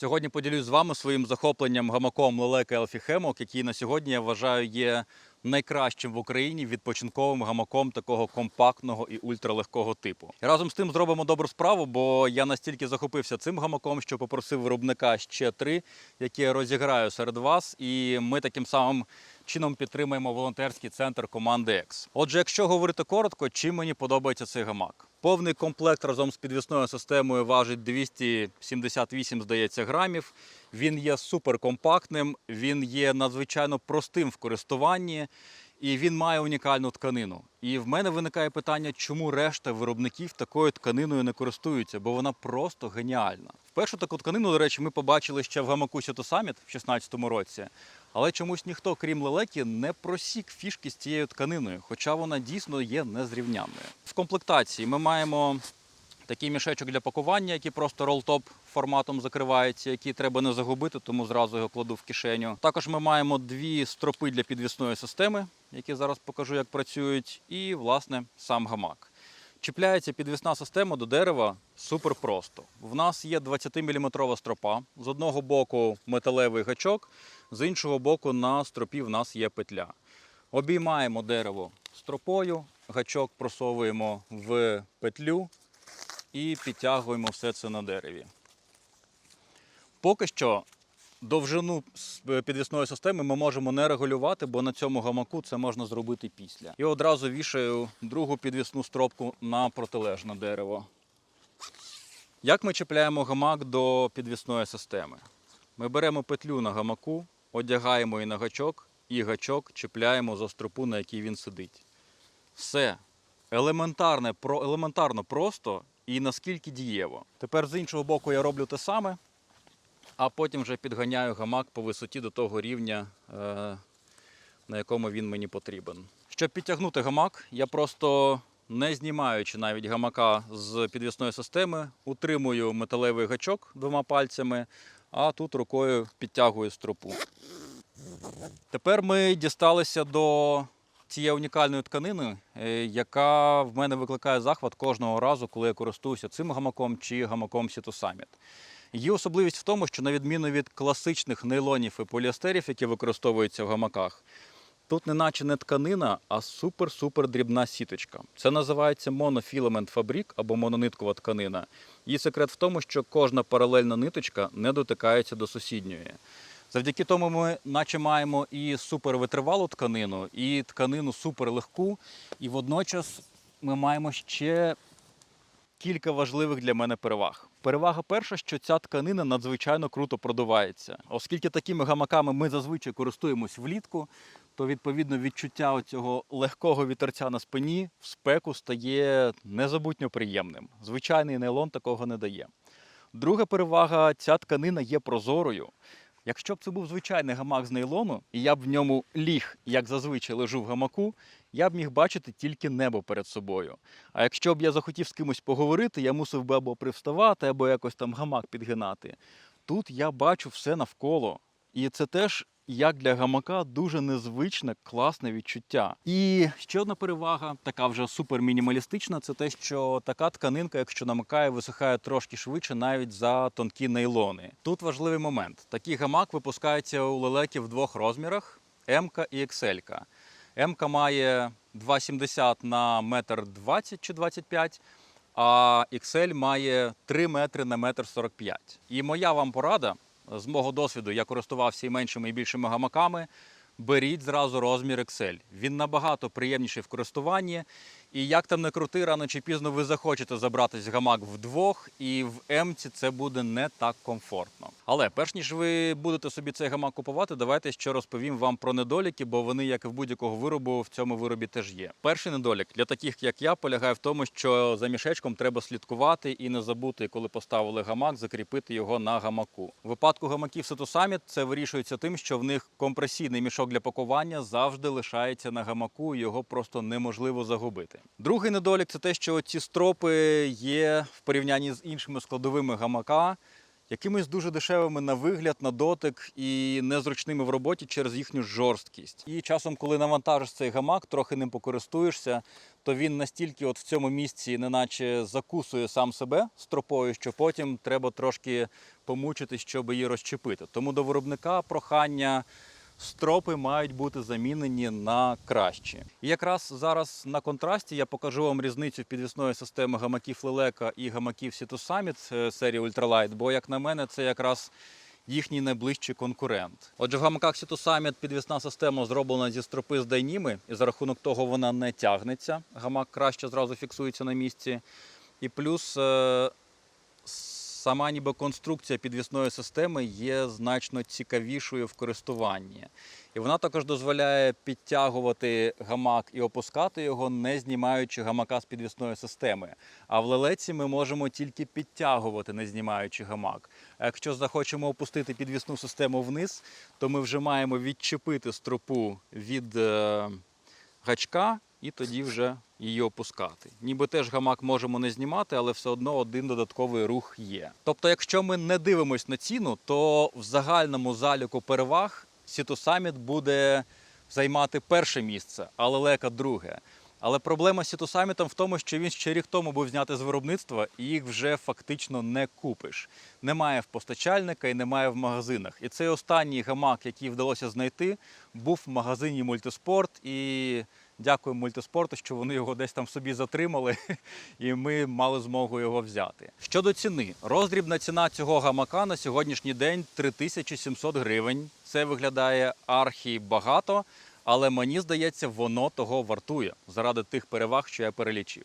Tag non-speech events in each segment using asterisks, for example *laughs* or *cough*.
Сьогодні поділюсь з вами своїм захопленням гамаком лелека Hammock, який на сьогодні я вважаю є найкращим в Україні відпочинковим гамаком такого компактного і ультралегкого типу. Разом з тим зробимо добру справу, бо я настільки захопився цим гамаком, що попросив виробника ще три, які я розіграю серед вас. І ми таким самим чином підтримуємо волонтерський центр команди X. Отже, якщо говорити коротко, чим мені подобається цей гамак? Повний комплект разом з підвісною системою важить 278, здається, грамів. Він є суперкомпактним, він є надзвичайно простим в користуванні. І він має унікальну тканину. І в мене виникає питання, чому решта виробників такою тканиною не користуються, бо вона просто геніальна. Першу таку тканину, до речі, ми побачили ще в гамаку Sito Summit в 2016 році. Але чомусь ніхто, крім лелеки, не просік фішки з цією тканиною, хоча вона дійсно є незрівнянною. В комплектації ми маємо такий мішечок для пакування, який просто ролтоп форматом закривається, який треба не загубити, тому зразу його кладу в кишеню. Також ми маємо дві стропи для підвісної системи, які зараз покажу, як працюють, і власне сам гамак. Чіпляється підвісна система до дерева супер просто. В нас є 20-мм стропа. З одного боку металевий гачок, з іншого боку на стропі в нас є петля. Обіймаємо дерево стропою, гачок просовуємо в петлю і підтягуємо все це на дереві. Поки що довжину е, підвісної системи ми можемо не регулювати, бо на цьому гамаку це можна зробити після. І одразу вішаю другу підвісну стропку на протилежне дерево. Як ми чіпляємо гамак до підвісної системи? Ми беремо петлю на гамаку, одягаємо її на гачок, і гачок чіпляємо за стропу, на якій він сидить. Все. Елементарне, про, елементарно просто і наскільки дієво. Тепер з іншого боку я роблю те саме, а потім вже підганяю гамак по висоті до того рівня, е, на якому він мені потрібен. Щоб підтягнути гамак, я просто не знімаючи навіть гамака з підвісної системи, утримую металевий гачок двома пальцями, а тут рукою підтягую стропу. Тепер ми дісталися до цієї унікальної тканини, е, яка в мене викликає захват кожного разу, коли я користуюся цим гамаком чи гамаком Sito Summit. Її особливість в тому, що на відміну від класичних нейлонів і поліестерів, які використовуються в гамаках, тут не наче не тканина, а супер-супер дрібна сіточка. Це називається монофіламент фабрик або монониткова тканина. Її секрет в тому, що кожна паралельна ниточка не дотикається до сусідньої. Завдяки тому ми наче маємо і супервитривалу тканину, і тканину суперлегку, і водночас ми маємо ще кілька важливих для мене переваг. Перевага перша, що ця тканина надзвичайно круто продувається. Оскільки такими гамаками ми зазвичай користуємось влітку, то відповідно відчуття цього легкого вітерця на спині в спеку стає незабутньо приємним. Звичайний нейлон такого не дає. Друга перевага ця тканина є прозорою. Якщо б це був звичайний гамак з нейлону, і я б в ньому ліг, як зазвичай лежу в гамаку, я б міг бачити тільки небо перед собою. А якщо б я захотів з кимось поговорити, я мусив би або привставати, або якось там гамак підгинати. Тут я бачу все навколо. І це теж, як для гамака, дуже незвичне, класне відчуття. І ще одна перевага, така вже супер мінімалістична, це те, що така тканинка, якщо намикає, висихає трошки швидше навіть за тонкі нейлони. Тут важливий момент. Такий гамак випускається у лелеки в двох розмірах: М і XL. М має 2,70 на метр 20 чи 25, а XL має 3 метри на метр 45. І моя вам порада з мого досвіду, я користувався і меншими, і більшими гамаками. Беріть зразу розмір Excel. Він набагато приємніший в користуванні. І як там не крути, рано чи пізно ви захочете забратись гамак вдвох, і в М-ці це буде не так комфортно. Але перш ніж ви будете собі цей гамак купувати, давайте ще розповім вам про недоліки, бо вони, як і в будь-якого виробу, в цьому виробі теж є. Перший недолік для таких, як я, полягає в тому, що за мішечком треба слідкувати і не забути, коли поставили гамак, закріпити його на гамаку. У випадку гамаків Summit це вирішується тим, що в них компресійний мішок для пакування завжди лишається на гамаку, його просто неможливо загубити. Другий недолік це те, що ці стропи є в порівнянні з іншими складовими гамака якимись дуже дешевими на вигляд, на дотик і незручними в роботі через їхню жорсткість. І часом, коли навантажиш цей гамак, трохи ним покористуєшся, то він настільки от в цьому місці, неначе закусує сам себе стропою, що потім треба трошки помучитись, щоб її розчепити. Тому до виробника прохання. Стропи мають бути замінені на кращі. І якраз зараз на контрасті я покажу вам різницю підвісної системи гамаків Лелека і гамаків Summit е, серії Ultralight, бо, як на мене, це якраз їхній найближчий конкурент. Отже, в гамаках Summit підвісна система зроблена зі стропи з дайніми, і за рахунок того вона не тягнеться. Гамак краще зразу фіксується на місці. І плюс е, сама ніби конструкція підвісної системи є значно цікавішою в користуванні. І вона також дозволяє підтягувати гамак і опускати його, не знімаючи гамака з підвісної системи. А в лелеці ми можемо тільки підтягувати, не знімаючи гамак. А якщо захочемо опустити підвісну систему вниз, то ми вже маємо відчепити стропу від е, гачка і тоді вже її опускати. Ніби теж гамак можемо не знімати, але все одно один додатковий рух є. Тобто, якщо ми не дивимось на ціну, то в загальному заліку переваг Сіто Саміт буде займати перше місце, а лелека друге. Але проблема з Сіто Самітом в тому, що він ще рік тому був знятий з виробництва, і їх вже фактично не купиш. Немає в постачальника і немає в магазинах. І цей останній гамак, який вдалося знайти, був в магазині Мультиспорт. І дякую мультиспорту, що вони його десь там собі затримали, *laughs* і ми мали змогу його взяти. Щодо ціни, роздрібна ціна цього гамака на сьогоднішній день 3700 гривень. Це виглядає архі багато, але мені здається, воно того вартує заради тих переваг, що я перелічив.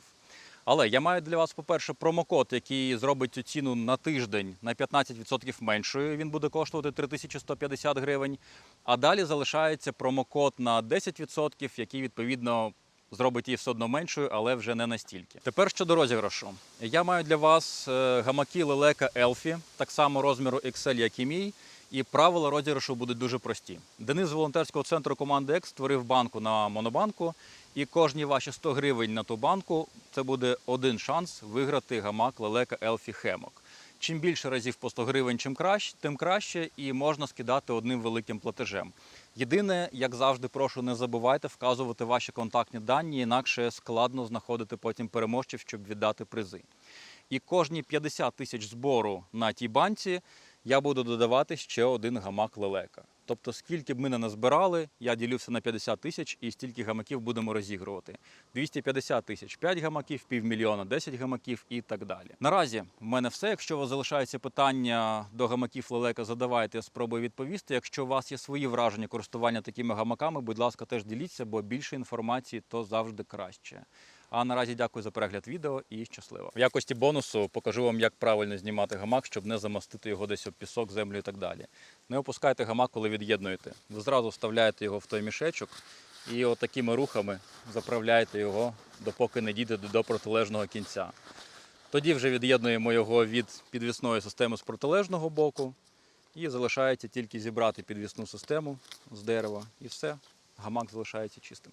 Але я маю для вас, по-перше, промокод, який зробить цю ціну на тиждень на 15% меншою. Він буде коштувати 3150 гривень. А далі залишається промокод на 10%, який відповідно зробить її все одно меншою, але вже не настільки. Тепер щодо розіграшу. Я маю для вас е, гамаки лелека Елфі, так само розміру XL, як і мій. І правила розіграшу будуть дуже прості. Денис з волонтерського центру команди X створив банку на монобанку, і кожні ваші 100 гривень на ту банку це буде один шанс виграти гамак лелека Елфі Хемок. Чим більше разів по 100 гривень, чим краще, тим краще, і можна скидати одним великим платежем. Єдине, як завжди, прошу, не забувайте вказувати ваші контактні дані, інакше складно знаходити потім переможців, щоб віддати призи. І кожні 50 тисяч збору на тій банці я буду додавати ще один гамак лелека. Тобто, скільки б ми не назбирали, я ділюся на 50 тисяч і стільки гамаків будемо розігрувати. 250 тисяч 5 гамаків, півмільйона 10 гамаків і так далі. Наразі в мене все. Якщо у вас залишаються питання до гамаків лелека, задавайте, я спробую відповісти. Якщо у вас є свої враження користування такими гамаками, будь ласка, теж діліться, бо більше інформації то завжди краще. А наразі дякую за перегляд відео і щасливо. В якості бонусу покажу вам, як правильно знімати гамак, щоб не замостити його десь об пісок, землю і так далі. Не опускайте гамак, коли від'єднуєте. Ви зразу вставляєте його в той мішечок і отакими рухами заправляєте його, допоки не дійдете до протилежного кінця. Тоді вже від'єднуємо його від підвісної системи з протилежного боку і залишається тільки зібрати підвісну систему з дерева, і все, гамак залишається чистим.